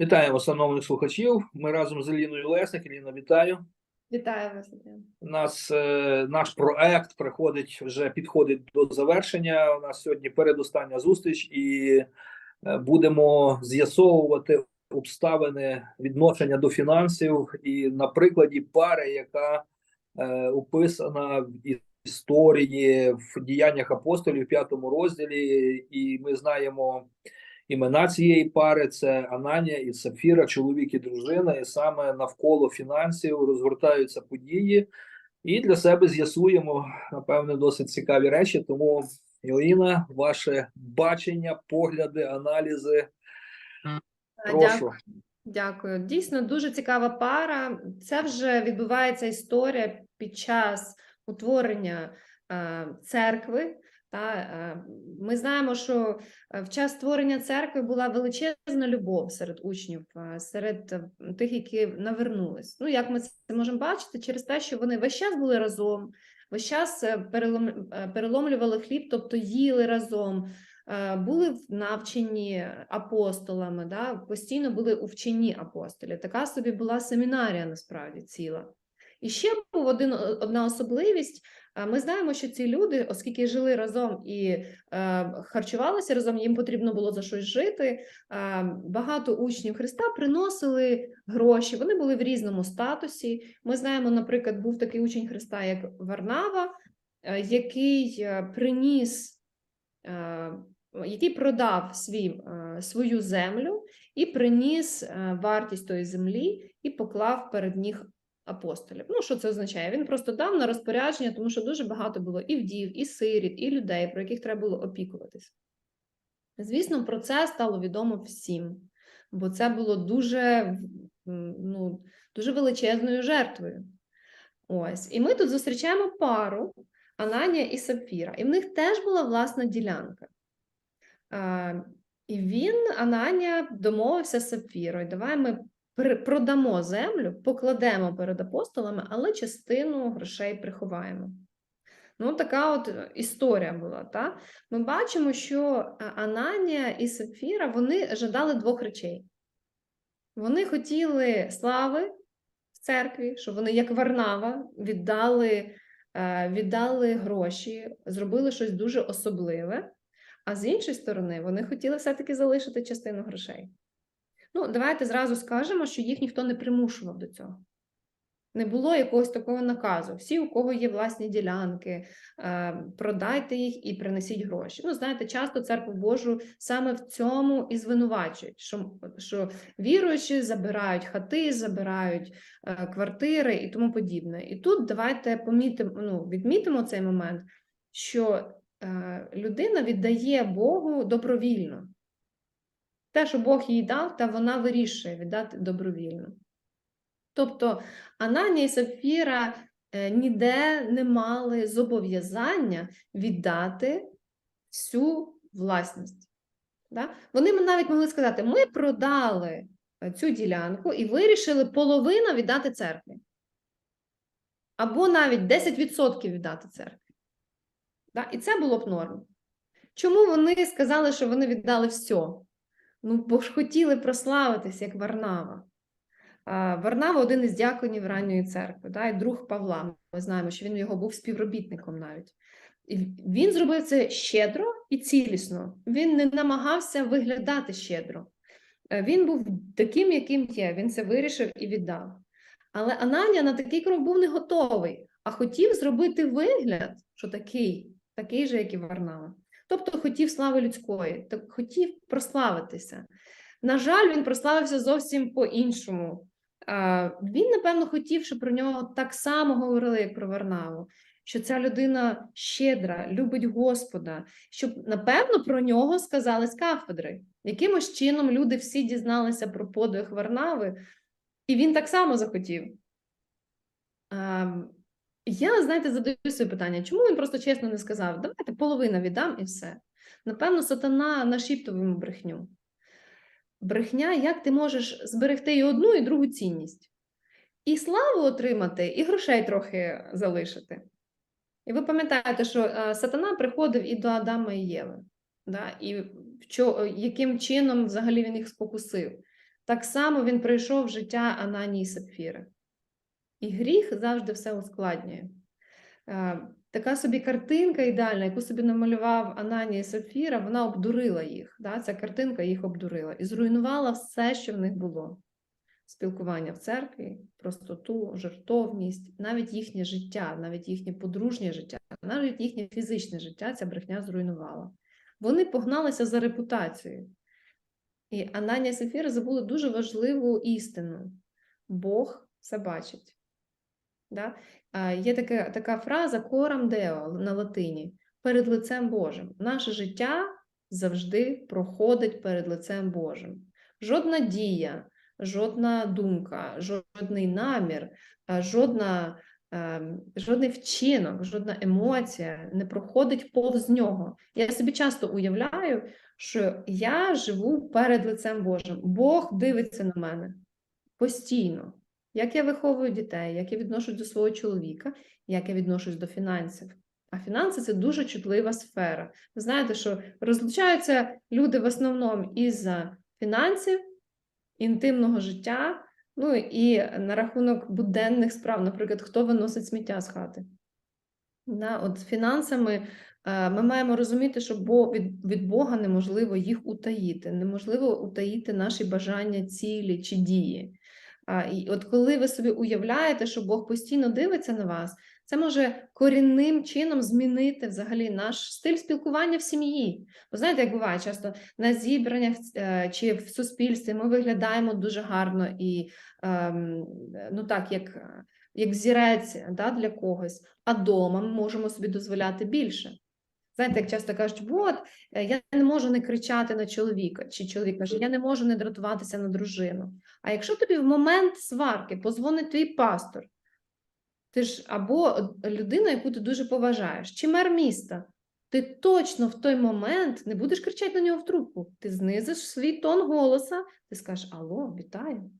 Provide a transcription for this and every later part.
Вітаємо шановних слухачів. Ми разом з Еліною Лесник. Еліна, вітаю. Вітаю вас. У нас е, наш проект приходить вже підходить до завершення. У нас сьогодні передостання зустріч, і е, будемо з'ясовувати обставини відношення до фінансів і на прикладі пари, яка е, описана в історії в діяннях апостолів в п'ятому розділі, і ми знаємо. Імена цієї пари це Ананія і Сапфіра, чоловік і дружина, і саме навколо фінансів розгортаються події, і для себе з'ясуємо напевне досить цікаві речі. Тому, Іліна, ваше бачення, погляди, аналізи. Прошу. Дякую. Дякую. Дійсно, дуже цікава пара. Це вже відбувається історія під час утворення е, церкви. Та, е, ми знаємо, що е, в час створення церкви була величезна любов серед учнів, е, серед тих, які навернулись. Ну, як ми це можемо бачити, через те, що вони весь час були разом, весь час перелом, переломлювали хліб, тобто їли разом, були в навченні апостолами, да, постійно були у вченні апостолів. Така собі була семінарія насправді ціла. І ще був один, одна особливість. Ми знаємо, що ці люди, оскільки жили разом і е, харчувалися разом, їм потрібно було за щось жити. Е, багато учнів Христа приносили гроші. Вони були в різному статусі. Ми знаємо, наприклад, був такий учень Христа, як Варнава, е, який приніс, який продав свій, свою землю і приніс вартість тої землі і поклав перед ніг апостолів. Ну, що це означає? Він просто дав на розпорядження, тому що дуже багато було і вдів, і сиріт, і людей, про яких треба було опікуватись. Звісно, про це стало відомо всім, бо це було дуже, ну, дуже величезною жертвою. Ось. І ми тут зустрічаємо пару Ананія і Сапфіра, і в них теж була власна ділянка. А, і він, Ананія, домовився з Сапфірою. Давай ми продамо землю, покладемо перед апостолами, але частину грошей приховаємо. Ну, така от е, історія була. Та? Ми бачимо, що Ананія і Сапфіра вони жадали двох речей. Вони хотіли слави в церкві, що вони, як Варнава, віддали, е, віддали гроші, зробили щось дуже особливе. А з іншої сторони, вони хотіли все-таки залишити частину грошей. Ну, давайте зразу скажемо, що їх ніхто не примушував до цього. Не було якогось такого наказу. Всі, у кого є власні ділянки, е, продайте їх і принесіть гроші. Ну, знаєте, часто церкву Божу саме в цьому і звинувачують, що, що віруючі забирають хати, забирають е, квартири і тому подібне. І тут давайте помітимо, ну, відмітимо цей момент, що е, людина віддає Богу добровільно. Те, що Бог їй дав, та вона вирішує віддати добровільно. Тобто Ананія і Сапфіра е, ніде не мали зобов'язання віддати всю власність. Да? Вони навіть могли сказати: ми продали е, цю ділянку і вирішили половину віддати церкві. Або навіть 10% віддати церкві. Да? І це було б норм. Чому вони сказали, що вони віддали все? Ну, бо ж хотіли прославитись, як Варнава. Варнава один із дяконів ранньої церкви, да, і друг Павла. Ми знаємо, що він його був співробітником навіть. І він зробив це щедро і цілісно. Він не намагався виглядати щедро. Е, Він був таким, яким є. Він це вирішив і віддав. Але Ананія на такий крок був не готовий, а хотів зробити вигляд, що такий, такий же, як і Варнава. Тобто хотів слави людської, так хотів прославитися. На жаль, він прославився зовсім по-іншому. Він, напевно, хотів, щоб про нього так само говорили, як про Варнаву, що ця людина щедра, любить Господа, щоб, напевно, про нього сказали з кафедри. Якимось чином люди всі дізналися про подвиг Варнави, і він так само захотів. Я, знаєте, задаю собі питання, чому він просто чесно не сказав, давайте половину віддам і все. Напевно, сатана нашіптував йому брехню. Брехня, як ти можеш зберегти і одну, і другу цінність. І славу отримати, і грошей трохи залишити. І ви пам'ятаєте, що е, сатана приходив і до Адама і Єви. Да? І чо, яким чином взагалі він їх спокусив? Так само він прийшов в життя Ананії і Сапфіри. І гріх завжди все ускладнює. Е, Така собі картинка ідеальна, яку собі намалював Ананія і Сапфіра, вона обдурила їх. Да? Ця картинка їх обдурила і зруйнувала все, що в них було. Спілкування в церкві, простоту, жертовність, навіть їхнє життя, навіть їхнє подружнє життя, навіть їхнє фізичне життя ця брехня зруйнувала. Вони погналися за репутацією. І Ананія і Сапфіра забули дуже важливу істину: Бог все бачить. Да? Є така, така фраза корам део на латині перед лицем Божим. Наше життя завжди проходить перед лицем Божим. Жодна дія, жодна думка, жодний намір, жодна, жодний вчинок, жодна емоція не проходить повз нього. Я собі часто уявляю, що я живу перед лицем Божим. Бог дивиться на мене постійно. Як я виховую дітей, як я відношусь до свого чоловіка, як я відношусь до фінансів. А фінанси це дуже чутлива сфера. Ви знаєте, що розлучаються люди в основному із-за фінансів, інтимного життя, ну і на рахунок буденних справ, наприклад, хто виносить сміття з хати. Да, от з фінансами е, ми маємо розуміти, що від, від Бога неможливо їх утаїти, неможливо утаїти наші бажання, цілі чи дії. І от коли ви собі уявляєте, що Бог постійно дивиться на вас, це може корінним чином змінити взагалі наш стиль спілкування в сім'ї. Ви знаєте, як буває часто на зібраннях е, чи в суспільстві ми виглядаємо дуже гарно і ем, ну так, як, як взірець да, для когось, а дома ми можемо собі дозволяти більше. Знаєте, як часто кажуть, от е, я не можу не кричати на чоловіка, чи чоловік каже, я не можу не дратуватися на дружину. А якщо тобі в момент сварки позвонить твій пастор, ти ж або людина, яку ти дуже поважаєш, чи мер міста, ти точно в той момент не будеш кричати на нього в трубку. Ти знизиш свій тон голоса, ти скажеш Алло, вітаю.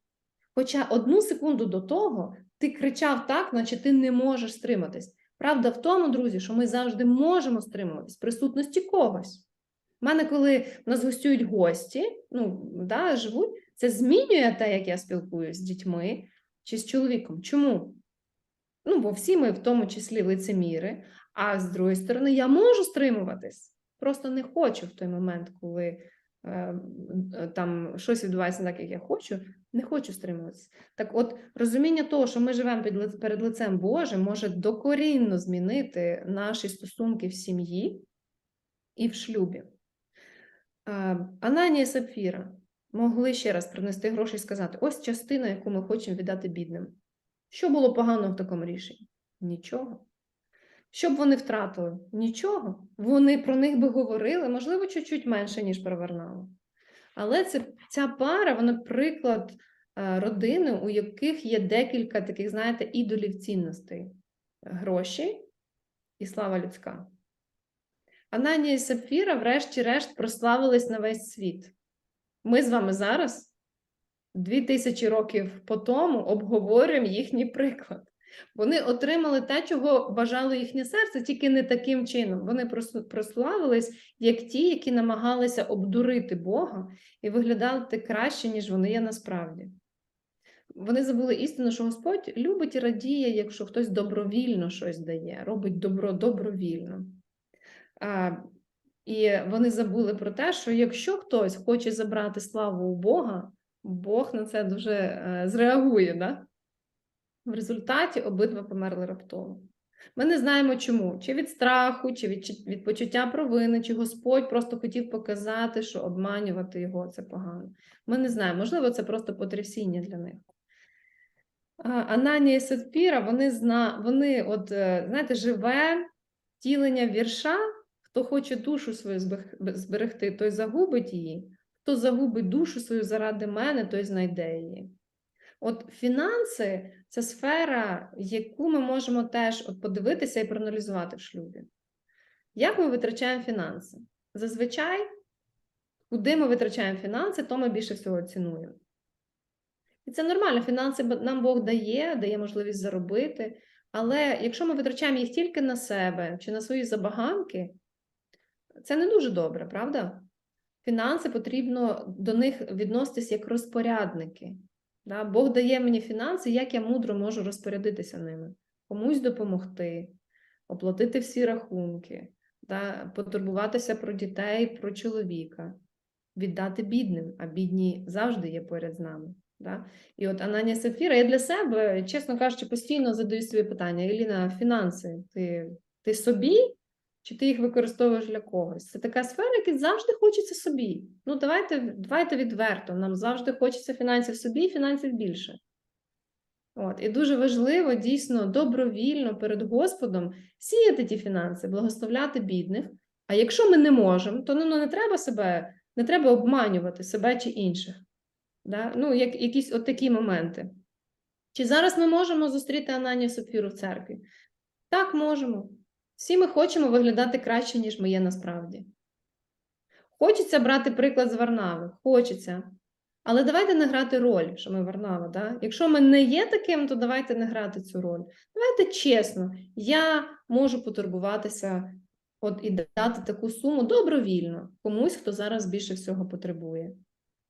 Хоча одну секунду до того ти кричав так, наче ти не можеш стриматись. Правда в тому, друзі, що ми завжди можемо стримуватись присутності когось. У мене, коли в нас гостюють гості, ну, да, живуть, це змінює те, як я спілкуюся з дітьми чи з чоловіком. Чому? Ну, бо всі ми в тому числі лицеміри, а з другої сторони, я можу стримуватись. Просто не хочу в той момент, коли е, там щось відбувається так, як я хочу, не хочу стримуватися. Так от, розуміння того, що ми живемо під, перед лицем Божим, може докорінно змінити наші стосунки в сім'ї і в шлюбі. Ананія і Сапфіра могли ще раз принести гроші і сказати: ось частина, яку ми хочемо віддати бідним. Що було поганого в такому рішенні? Нічого. Що б вони втратили? Нічого. Вони про них би говорили, можливо, чуть-чуть менше, ніж про Варнаву. Але це, ця пара, вона приклад е, родини, у яких є декілька таких, знаєте, ідолів цінностей: гроші і слава людська. Ананія і Сапфіра, врешті-решт, прославились на весь світ. Ми з вами зараз, дві тисячі років по тому, обговорюємо їхній приклад. Вони отримали те, чого бажало їхнє серце, тільки не таким чином. Вони прос- прославились як ті, які намагалися обдурити Бога і виглядати краще, ніж вони є насправді. Вони забули істину, що Господь любить і радіє, якщо хтось добровільно щось дає, робить добро добровільно. А, і вони забули про те, що якщо хтось хоче забрати славу у Бога, Бог на це дуже е, зреагує. Да? В результаті обидва померли раптово. Ми не знаємо чому, чи від страху, чи від, від почуття провини, чи Господь просто хотів показати, що обманювати його це погано. Ми не знаємо, можливо, це просто потрясіння для них. Ананія і Сапфіра, вони, зна... вони от, е, знаєте, живе втілення вірша, хто хоче душу свою зберегти, той загубить її, хто загубить душу свою заради мене, той знайде її. От фінанси це сфера, яку ми можемо теж от подивитися і проаналізувати в шлюбі. Як ми витрачаємо фінанси? Зазвичай, куди ми витрачаємо фінанси, то ми більше всього цінуємо. І це нормально, фінанси нам Бог дає, дає можливість заробити. Але якщо ми витрачаємо їх тільки на себе чи на свої забаганки, це не дуже добре, правда? фінанси потрібно до них відноситись як розпорядники. Да? Бог дає мені фінанси, як я мудро можу розпорядитися ними, комусь допомогти, оплатити всі рахунки, да? потурбуватися про дітей, про чоловіка, віддати бідним, а бідні завжди є поряд з нами. Да? І от Ананія Сафіра, я для себе, чесно кажучи, постійно задаю собі питання: Еліна, фінанси, ти, ти собі чи ти їх використовуєш для когось? Це така сфера, яка завжди хочеться собі. Ну, давайте, давайте відверто. Нам завжди хочеться фінансів собі і фінансів більше. От, і дуже важливо дійсно добровільно перед Господом сіяти ті фінанси, благословляти бідних. А якщо ми не можемо, то ну, ну, не треба себе, не треба обманювати себе чи інших. Да? Ну, як, якісь от такі моменти. Чи зараз ми можемо зустріти Ананію Сапфіру в церкві? Так, можемо. Всі ми хочемо виглядати краще, ніж ми є насправді. Хочеться брати приклад з Варнави, хочеться. Але давайте не грати роль, що ми Варнава. Да? Якщо ми не є таким, то давайте не грати цю роль. Давайте чесно, я можу потурбуватися от, і дати таку суму добровільно комусь, хто зараз більше всього потребує.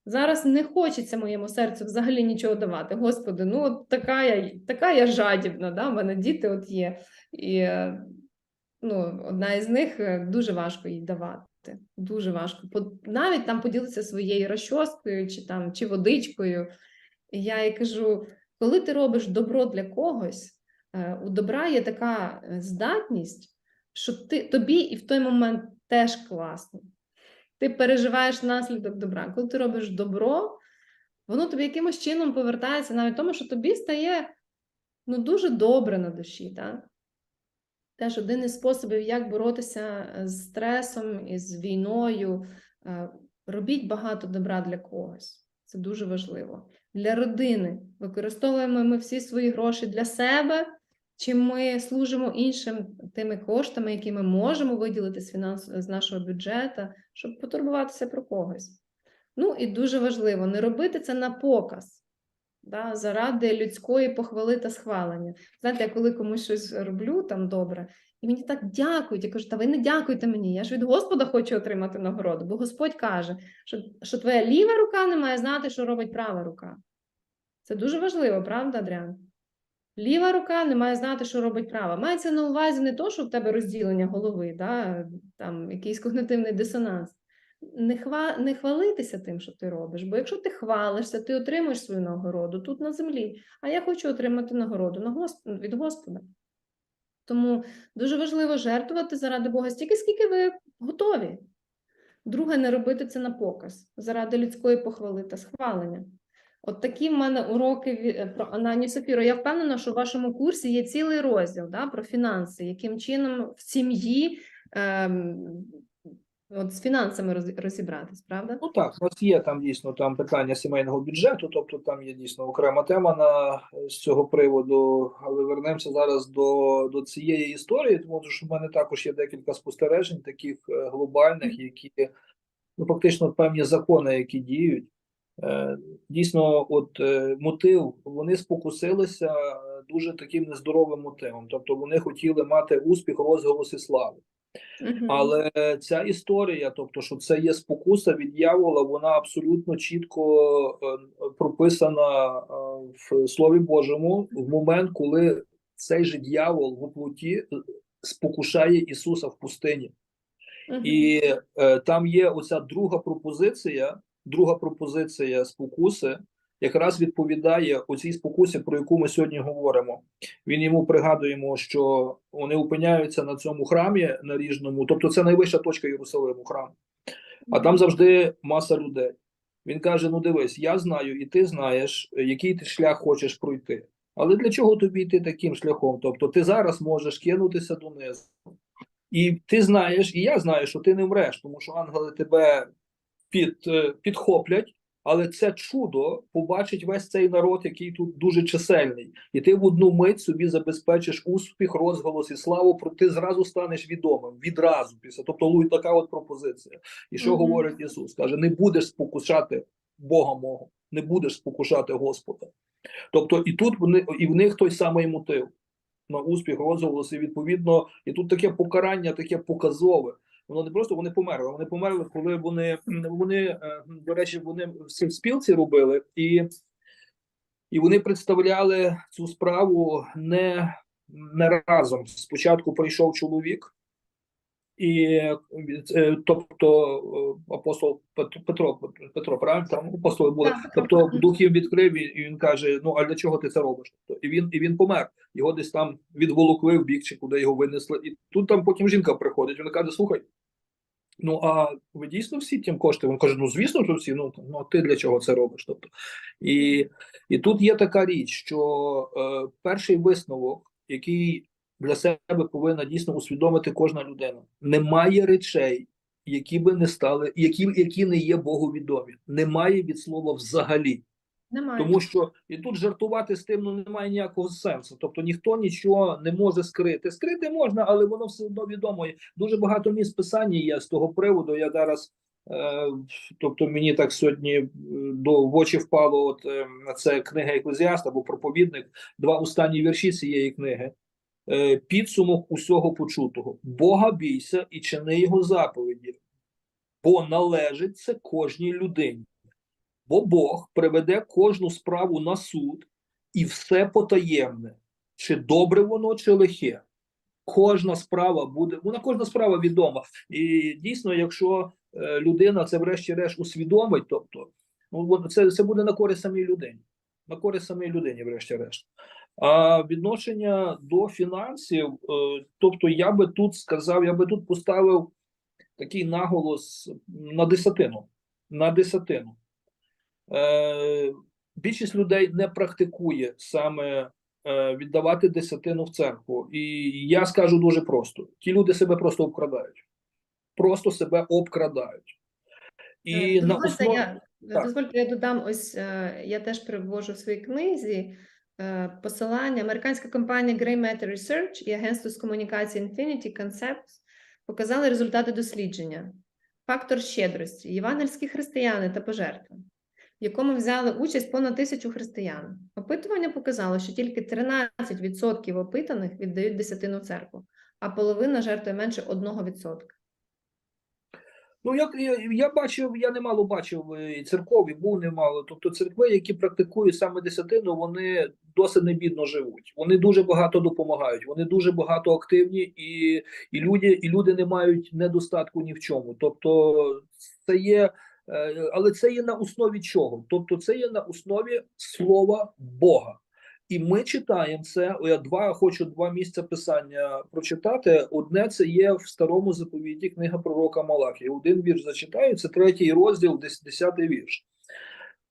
Зараз не хочеться моєму серцю взагалі нічого давати. Господи, ну от така я, така я жадібна, да? в мене діти от є. І е, ну, одна із них е, дуже важко їй давати. Дуже важко. Навіть там поділитися своєю розчоскою чи там чи водичкою. Я їй кажу: коли ти робиш добро для когось, е, у добра є така е, здатність, що ти, тобі і в той момент теж класно. Ти переживаєш наслідок добра. Коли ти робиш добро, воно тобі якимось чином повертається навіть тому, що тобі стає ну, дуже добре на душі. Так? Теж один із способів, як боротися з стресом і з війною. Е, Робіть багато добра для когось. Це дуже важливо. Для родини використовуємо ми всі свої гроші для себе, чи ми служимо іншим тими коштами, які ми можемо виділити з, фінанс... з нашого бюджету, щоб потурбуватися про когось. Ну і дуже важливо не робити це на показ, да, заради людської похвали та схвалення. Знаєте, я коли комусь щось роблю там добре, і мені так дякують. Я кажу, та ви не дякуйте мені. Я ж від Господа хочу отримати нагороду, бо Господь каже, що, що твоя ліва рука не має знати, що робить права рука. Це дуже важливо, правда, Адріан? Ліва рука не має знати, що робить права. Мається на увазі не то, що в тебе розділення голови, да, там якийсь когнитивний дисонанс. Не, хва... не хвалитися тим, що ти робиш, бо якщо ти хвалишся, ти отримаєш свою нагороду тут на землі. А я хочу отримати нагороду на Госп... від Господа. Тому дуже важливо жертвувати заради Бога стільки, скільки ви готові. Друге, не робити це на показ заради людської похвали та схвалення. От такі в мене уроки про Ананію Сапіру. Я впевнена, що в вашому курсі є цілий розділ да, про фінанси, яким чином в сім'ї ем, от з фінансами розібратись, правда? Ну так, у нас є там дійсно там питання сімейного бюджету, тобто там є дійсно окрема тема на з цього приводу. Але вернемося зараз до, до цієї історії, тому що в мене також є декілька спостережень, таких е, глобальних, які ну фактично певні закони, які діють. Е, Дійсно, от е, мотив вони спокусилися е, дуже таким нездоровим мотивом. Тобто вони хотіли мати успіх, розголос і славу. Але ця історія, тобто, що це є спокуса від дьявола, вона абсолютно чітко е, прописана е, в Слові Божому в момент, коли цей же дьявол в плоті е, спокушає Ісуса в пустині. І е, там є оця друга пропозиція, друга пропозиція спокуси, якраз відповідає оцій спокусі, про яку ми сьогодні говоримо. Він йому пригадуємо, що вони опиняються на цьому храмі наріжному, тобто це найвища точка Єрусалиму, храм. А там завжди маса людей. Він каже: Ну дивись, я знаю, і ти знаєш, який ти шлях хочеш пройти. Але для чого тобі йти таким шляхом? Тобто, ти зараз можеш кинутися донизу. І ти знаєш, і я знаю, що ти не вмреш, тому що ангели тебе під, е, підхоплять, але це чудо побачить весь цей народ, який тут дуже чисельний, і ти в одну мить собі забезпечиш успіх, розголос і славу, про ти зразу станеш відомим відразу після. Тобто така от пропозиція. І що Мгм. говорить Ісус? Каже: не будеш спокушати Бога мого, не будеш спокушати Господа. Тобто, і тут вони і в них той самий мотив на успіх, розголос, і відповідно, і тут таке покарання, таке показове. Воно не просто вони померли. Вони померли, коли вони вони е, до речі, вони в спілці робили, і, і вони представляли цю справу не, не разом. Спочатку прийшов чоловік. І е, тобто е, апостол Пет- Петро, Петро, правильно там апостоли були. Тобто дух їм відкрив і він каже: Ну а для чого ти це робиш? Тобто, і він і він помер. Його десь там відволокли в бік, чи куди його винесли. І тут там потім жінка приходить. Вона каже: Слухай, ну а ви дійсно всі тим коштуєте? Він каже: Ну звісно, що всі. Ну ну ти для чого це робиш? Тобто, і, і тут є така річ, що е, перший висновок, який для себе повинна дійсно усвідомити кожна людина. Немає речей, які би не стали, які, які не є Богу відомі. Немає від слова взагалі. Немає. Тому що і тут жартувати з тим ну, немає ніякого сенсу. Тобто ніхто нічого не може скрити. Скрити можна, але воно все одно відомо. Дуже багато місць писання є з того приводу. Я зараз, е, тобто, мені так сьогодні е, до в очі впало. От е, це книга Еклезіаст або проповідник. Два останні вірші цієї книги. Е, підсумок усього почутого. Бога бійся і чини його заповіді, бо належить це кожній людині. Бо Бог приведе кожну справу на суд і все потаємне, чи добре воно, чи лихе. Кожна справа буде, вона кожна справа відома. І дійсно, якщо е, людина це врешті-решт усвідомить, тобто ну, це, це буде на користь самій людині. На користь самій людині, врешті-решт. А відношення до фінансів, е, тобто я би тут сказав, я би тут поставив такий наголос на десятину. На десятину. Е, більшість людей не практикує саме е, віддавати десятину в церкву. І я скажу дуже просто: ті люди себе просто обкрадають. Просто себе обкрадають. І Е, на дозвольте, основі... я, Так. дозвольте, я додам ось я теж привожу в своїй книзі посилання. Американська компанія Grey Matter Research і агентство з комунікації Infinity Concepts показали результати дослідження. Фактор щедрості, євангельські християни та пожертви, в якому взяли участь понад тисячу християн. Опитування показало, що тільки 13% опитаних віддають десятину церкву, а половина жертвує менше 1%. Ну, як я, я бачив, я немало бачив е, церков, був немало. Тобто церкви, які практикують саме десятину, вони досить небідно живуть. Вони дуже багато допомагають, вони дуже багато активні, і, і, люди, і люди не мають недостатку ні в чому. Тобто, це є, але це є на основі чого? Тобто, це є на основі слова Бога. І ми читаємо це. Я два хочу два місця писання прочитати. Одне це є в старому заповіті книга пророка Малахії. Один вірш зачитаю, це третій розділ, дес- десятий вірш.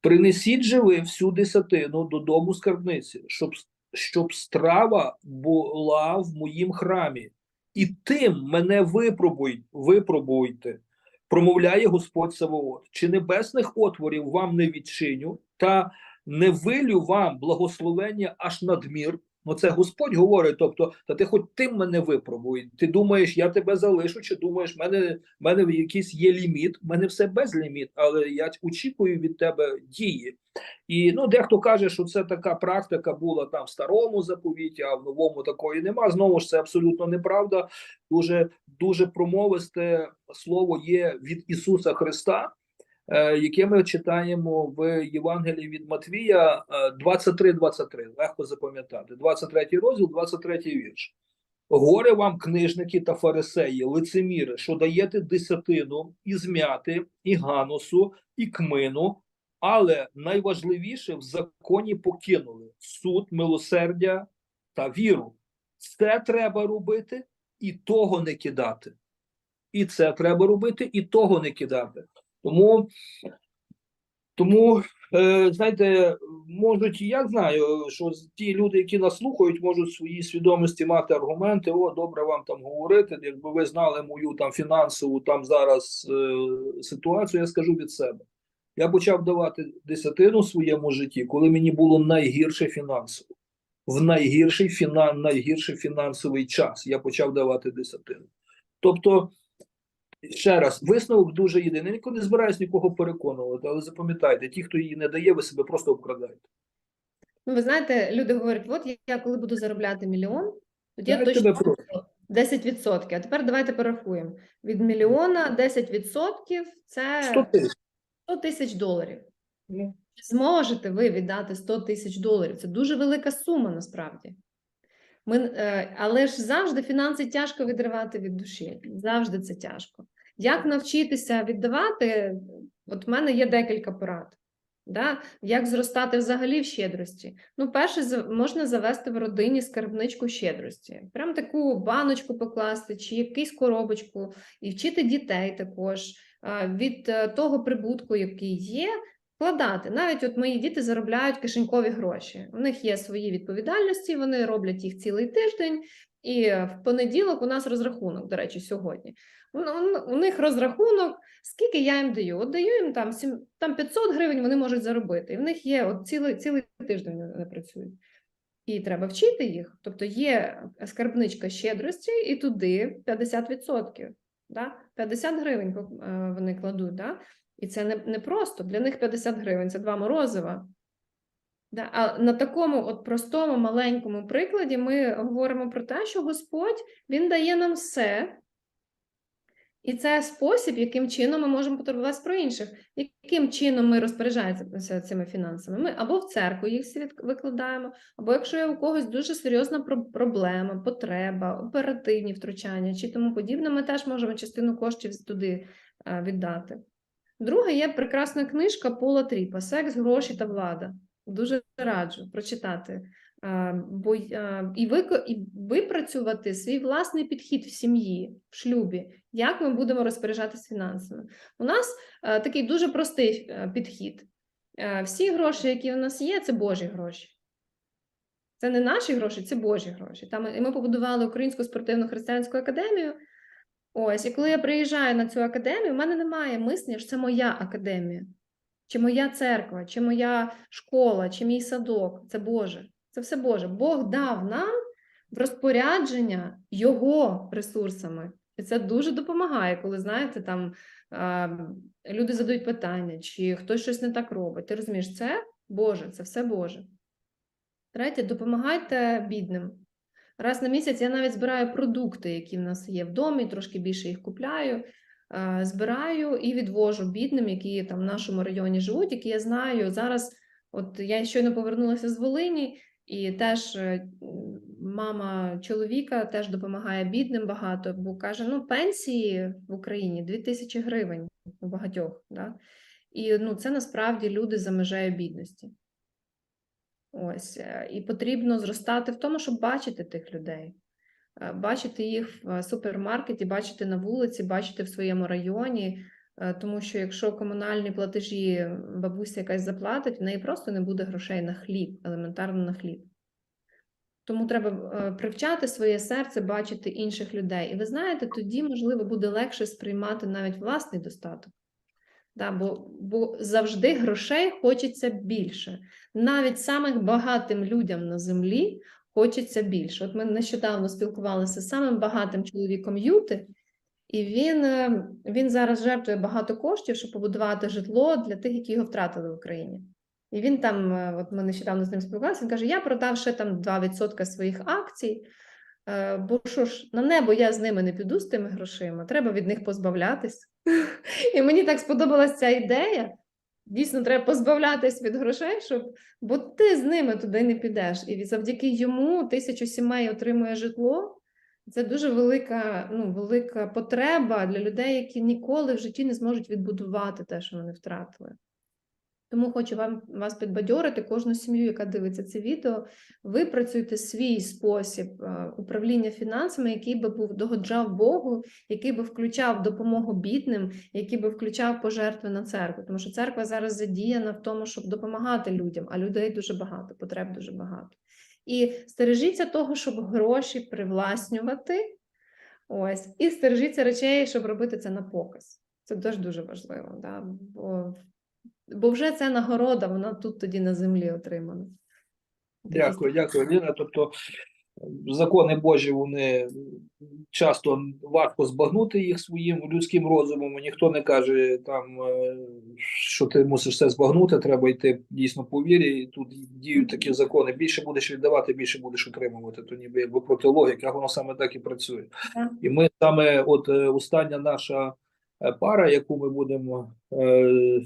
Принесіть же ви всю десятину додому скарбниці, щоб, щоб страва була в моїм храмі, і тим мене випробуй, випробуйте, промовляє Господь Савоот, Чи небесних отворів вам не відчиню, та не вилю вам благословення аж надмір. Ну, це Господь говорить, тобто, та ти хоч тим мене випробуй. Ти думаєш, я тебе залишу, чи думаєш, в мене, в мене якийсь є ліміт, в мене все без ліміт, але я очікую від тебе дії. І ну, дехто каже, що це така практика була там в старому заповіті, а в новому такої нема. Знову ж це абсолютно неправда. Дуже дуже промовисте слово є від Ісуса Христа яке ми читаємо в Євангелії від Матвія е, 23-23, легко запам'ятати. 23 розділ, 23 вірш. Горе вам, книжники та фарисеї, лицеміри, що даєте десятину і змяти, і ганосу, і кмину, але найважливіше в законі покинули суд, милосердя та віру. Це треба робити і того не кидати. І це треба робити, і того не кидати. Тому, тому е, знаєте, можуть, я знаю, що ті люди, які нас слухають, можуть в своїй свідомості мати аргументи. О, добре вам там говорити. Якби ви знали мою там фінансову там зараз е, ситуацію, я скажу від себе. Я почав давати десятину в своєму житті, коли мені було найгірше фінансово. В найгірший фінан, найгірший фінансовий час я почав давати десятину. Тобто, ще раз, висновок дуже єдиний. Я ніколи не збираюсь нікого переконувати, але запам'ятайте, ті, хто її не дає, ви себе просто обкрадаєте. Ну, ви знаєте, люди говорять: от я коли буду заробляти мільйон, тоді я точно тебе 10%. А тепер давайте порахуємо. Від мільйона 10% це 100 тисяч. 100 тисяч доларів. Ну, Чи зможете ви віддати 100 тисяч доларів? Це дуже велика сума насправді. Ми, е, але ж завжди фінанси тяжко відривати від душі. Завжди це тяжко. Як навчитися віддавати? От в мене є декілька порад. Да? Як зростати взагалі в щедрості? Ну, перше, можна завести в родині скарбничку щедрості. Прям таку баночку покласти, чи якусь коробочку, і вчити дітей також від е, того прибутку, який є, вкладати. Навіть от мої діти заробляють кишенькові гроші. У них є свої відповідальності, вони роблять їх цілий тиждень. І в понеділок у нас розрахунок, до речі, сьогодні. У, них розрахунок, скільки я їм даю. От даю їм там, сім- там 500 гривень вони можуть заробити. І в них є от цілий, цілий тиждень вони працюють. І треба вчити їх. Тобто є скарбничка щедрості, і туди 50%. Да? 50 гривень е, вони кладуть. Да? І це не, не просто. Для них 50 гривень це два морозива. Да? А на такому от простому маленькому прикладі ми говоримо про те, що Господь Він дає нам все. І це спосіб, яким чином ми можемо потурбуватися про інших, яким чином ми розпоряджаємося цими фінансами. Ми або в церкву їх викладаємо, або якщо є у когось дуже серйозна проблема, потреба, оперативні втручання чи тому подібне, ми теж можемо частину коштів туди е, віддати. Друге, є прекрасна книжка Пола Тріпа Секс, гроші та влада. Дуже раджу прочитати. Бо і, вик- і випрацювати свій власний підхід в сім'ї, в шлюбі, як ми будемо розпоряджатися фінансами. У нас е, такий дуже простий е, підхід. Е, Всі гроші, які у нас є, це Божі гроші. Це не наші гроші, це Божі гроші. Там ми побудували Українську спортивну християнську академію. Ось, і коли я приїжджаю на цю академію, в мене немає мислення, що це моя академія, чи моя церква, чи моя школа, чи мій садок. Це Боже. Це все Боже. Бог дав нам в розпорядження Його ресурсами. І це дуже допомагає, коли знаєте, там люди задають питання, чи хтось щось не так робить. Ти розумієш, це Боже, це все Боже. Третє, допомагайте бідним. Раз на місяць я навіть збираю продукти, які в нас є в домі, трошки більше їх купляю, е, збираю і відвожу бідним, які там в нашому районі живуть, які я знаю. Зараз, от я щойно повернулася з Волині, і теж е, мама чоловіка теж допомагає бідним багато, бо каже: ну, пенсії в Україні 2000 гривень у багатьох. Да? І ну, це насправді люди за межею бідності. Ось, е, і потрібно зростати в тому, щоб бачити тих людей, Е, бачити їх в е, супермаркеті, бачити на вулиці, бачити в своєму районі. Тому що якщо комунальні платежі бабуся якась заплатить, в неї просто не буде грошей на хліб, елементарно на хліб. Тому треба привчати своє серце, бачити інших людей. І ви знаєте, тоді, можливо, буде легше сприймати навіть власний достаток. Да, бо, бо завжди грошей хочеться більше. Навіть самих багатим людям на землі хочеться більше. От ми нещодавно спілкувалися з самим багатим чоловіком Юти, і він, е, він зараз жертвує багато коштів, щоб побудувати житло для тих, які його втратили в Україні. І він там, е, от ми нещодавно з ним спілкувалися, він каже: я продав ще там 2% своїх акцій. Е, Бо що ж, на небо я з ними не піду з тими грошима, треба від них позбавлятись. І мені так сподобалася ця ідея. Дійсно, треба позбавлятись від грошей, щоб бо ти з ними туди не підеш. І завдяки йому тисячу сімей отримує житло. Це дуже велика, ну, велика потреба для людей, які ніколи в житті не зможуть відбудувати те, що вони втратили. Тому хочу вам вас підбадьорити, кожну сім'ю, яка дивиться це відео, випрацюйте свій спосіб е, управління фінансами, який би був догоджав Богу, який би включав допомогу бідним, який би включав пожертви на церкву. Тому що церква зараз задіяна в тому, щоб допомагати людям, а людей дуже багато, потреб дуже багато. І стережіться того, щоб гроші привласнювати. Ось, і стережіться речей, щоб робити це на показ. Це теж дуже важливо. Да? Бо, бо вже це нагорода, вона тут тоді на землі отримана. Дякую, дякую, Ліна. Тобто закони Божі вони часто важко збагнути їх своїм людським розумом. Ніхто не каже там, е, що ти мусиш все збагнути, треба йти дійсно по вірі. І тут діють такі закони. Більше будеш віддавати, більше будеш отримувати. То ніби якби проти логіки, а воно саме так і працює. Так. І ми саме, от е, остання наша е, пара, яку ми будемо е,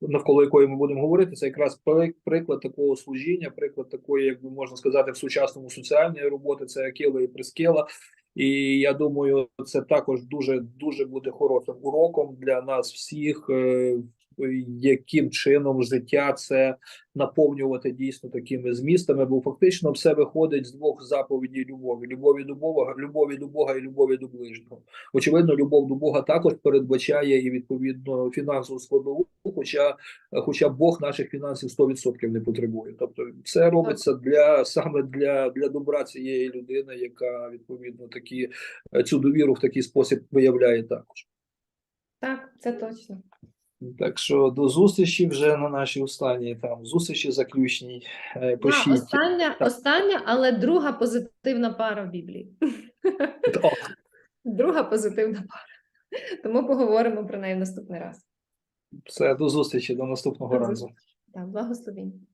навколо якої ми будемо говорити, це якраз приклад такого служіння, приклад такої, як би можна сказати, в сучасному соціальної роботи. Це Акіла і Прискела. І я думаю, це також дуже дуже буде хорошим уроком для нас всіх, е, яким чином життя це наповнювати дійсно такими змістами, бо фактично все виходить з двох заповідей любові: любові до Бога, любові до Бога і любові до ближнього. Очевидно, любов до Бога також передбачає і відповідно фінансову складову, хоча, хоча Бог наших фінансів 100% не потребує. Тобто, це робиться для саме для, для добра цієї людини, яка відповідно такі цю довіру в такий спосіб виявляє також. Так, це точно. Так що до зустрічі вже на нашій останній там зустрічі заключній. Е, А, остання, Так. остання, але друга позитивна пара в Біблії. О, Друга позитивна пара. Тому поговоримо про неї в наступний раз. Все, до зустрічі, до наступного До разу. Так, благословінь.